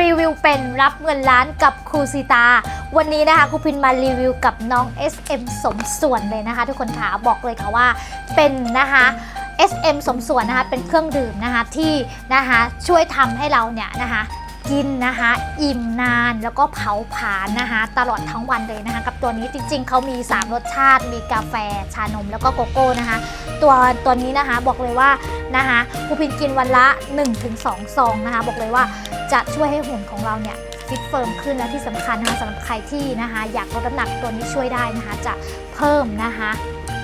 รีวิวเป็นรับเงินล้านกับครูซีตา วันนี้นะคะครูพินมารีวิวกับน้อง SM สมส่วนเลยนะคะ ทุกคนค่ะบอกเลยค่ะว่าเป็นนะคะ SM สมส่วนนะคะเป็นเครื่องดื่มนะคะที่นะคะช่วยทำให้เราเนี่ยนะคะ กินนะคะ อิ่มนานแล้วก็เผาผลาญนะคะ ตลอดทั้งวันเลยนะคะ กับตัวนี้จริง ๆเขามี 3 รสชาติ มีกาแฟชานมแล้วก็โกโก้นะคะ ตัวตัวนี้นะคะบอกเลยว่านะคะครูพินกินวันละ 1-2 ซองนะคะ บอกเลยว่าจะช่วยให้หุ่นของเราเนี่ยฟิตเฟิร์มขึ้นและที่สำคัญนะคะสำหรับใครที่นะคะ อยากลดน้ำหนักตัวนี้ช่วยได้นะคะ จะเพิ่มนะคะ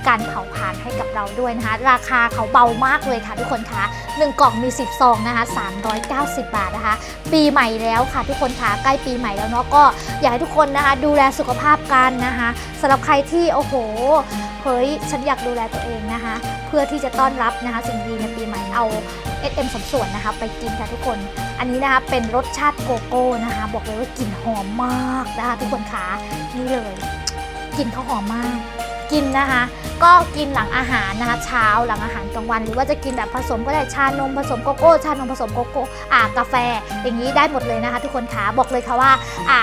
การเผาผลาญให้กับเราด้วยนะคะ ราคาเขาเบามากเลยค่ะทุกคนคะ1กล่องมี 10 ซองนะคะ 390 บาทนะคะ ปีใหม่แล้วค่ะทุกคนคะใกล้ปีใหม่แล้วเนาะก็อยากให้ทุกคนนะคะ ดูแลสุขภาพกันนะคะสำหรับใครที่โอ้โหเฮ้ยฉันอยากดูแลตัวเองนะคะ เพื่อที่จะต้อนรับนะคะสิ่งดีในปีใหม่เอา SM สมส่วนนะคะ ไปกินค่ะทุกคน อันนี้นะคะเป็นรสชาติโกโก้นะคะ บอกเลยว่ากลิ่นหอมมากนะคะทุกคนคะนี่เลยกลิ่นเขาหอมมาก กินนะคะ ก็กินหลังอาหารนะคะ เช้าหลังอาหารกลางวัน หรือว่าจะกินแบบผสมก็ได้ชานมผสมโกโก้ชานมผสมโกโก้อ่ากาแฟ อย่างนี้ได้หมดเลยนะคะ ทุกคนคะบอกเลยค่ะว่าอ่า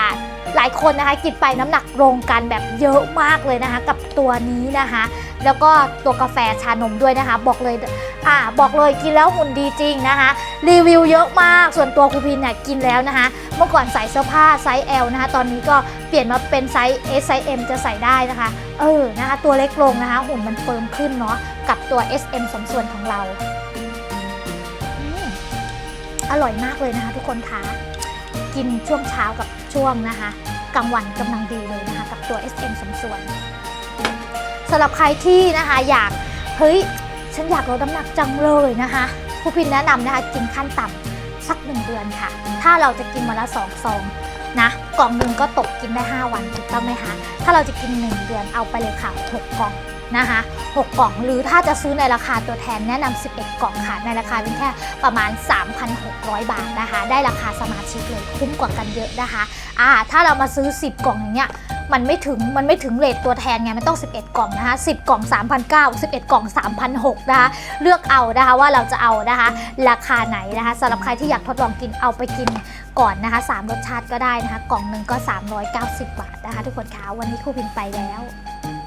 หลายคนนะคะกินไปน้ำหนักลงกันแบบเยอะมากเลยนะคะ กับตัวนี้นะคะ แล้วก็ตัวกาแฟชานมด้วยนะคะ บอกเลยอ่าบอกเลยกินแล้วหุ่นดีจริงนะคะ รีวิวเยอะมากส่วนตัวครูพินเนี่ยกินแล้วนะคะ เมื่อก่อนใส่เสื้อผ้าไซส์ L นะคะ ตอนนี้ก็เปลี่ยนมาเป็นไซส์ S ไซส์ M จะใส่ได้นะคะ เออนะคะ ตัวเล็กลงนะคะ หุ่นมันเฟิร์มขึ้นเนาะกับตัว SM สมส่วนของเราอืมอร่อยมากเลยนะคะ ทุกคนคะกินช่วงเช้ากับช่วงนะคะกลางวันกำลังดีเลยนะคะ กับตัว SM สมส่วน สำหรับใครที่นะคะอยากเฮ้ยฉันอยากลดน้ำหนักจังเลยนะคะครูพินแนะนำนะคะกินขั้นต่ำสักหนึ่งเดือนค่ะ ถ้าเราจะกินวันละสองซองนะกล่องหนึ่งก็ตกกินได้ 5 วันถูกต้องไหมคะถ้าเราจะกิน 1 เดือนเอาไปเลยค่ะ 6 กล่อง นะคะ 6 กล่องหรือถ้าจะซื้อในราคาตัวแทนแนะนำ 11 กล่องค่ะ ในราคาเป็นแค่ประมาณ 3,600 บาทนะคะ ได้ราคาสมาชิกเลยคุ้มกว่ากันเยอะนะคะอ่าถ้าเรามาซื้อ 10 กล่องอย่างเงี้ยมันไม่ถึงมันไม่ถึงเลทตัวแทนไง มันต้อง 11 กล่องนะคะ 10 กล่อง 3,900 11 กล่อง 3,600 นะคะ เลือกเอานะคะว่าเราจะเอานะคะ ราคาไหนนะคะสำหรับใครที่อยากทดลองกินเอาไปกินก่อนนะคะ3รสชาติก็ได้นะคะ กล่องหนึ่งก็ 390 บาทนะคะ ทุกคนคะวันนี้ครูพินไปแล้ว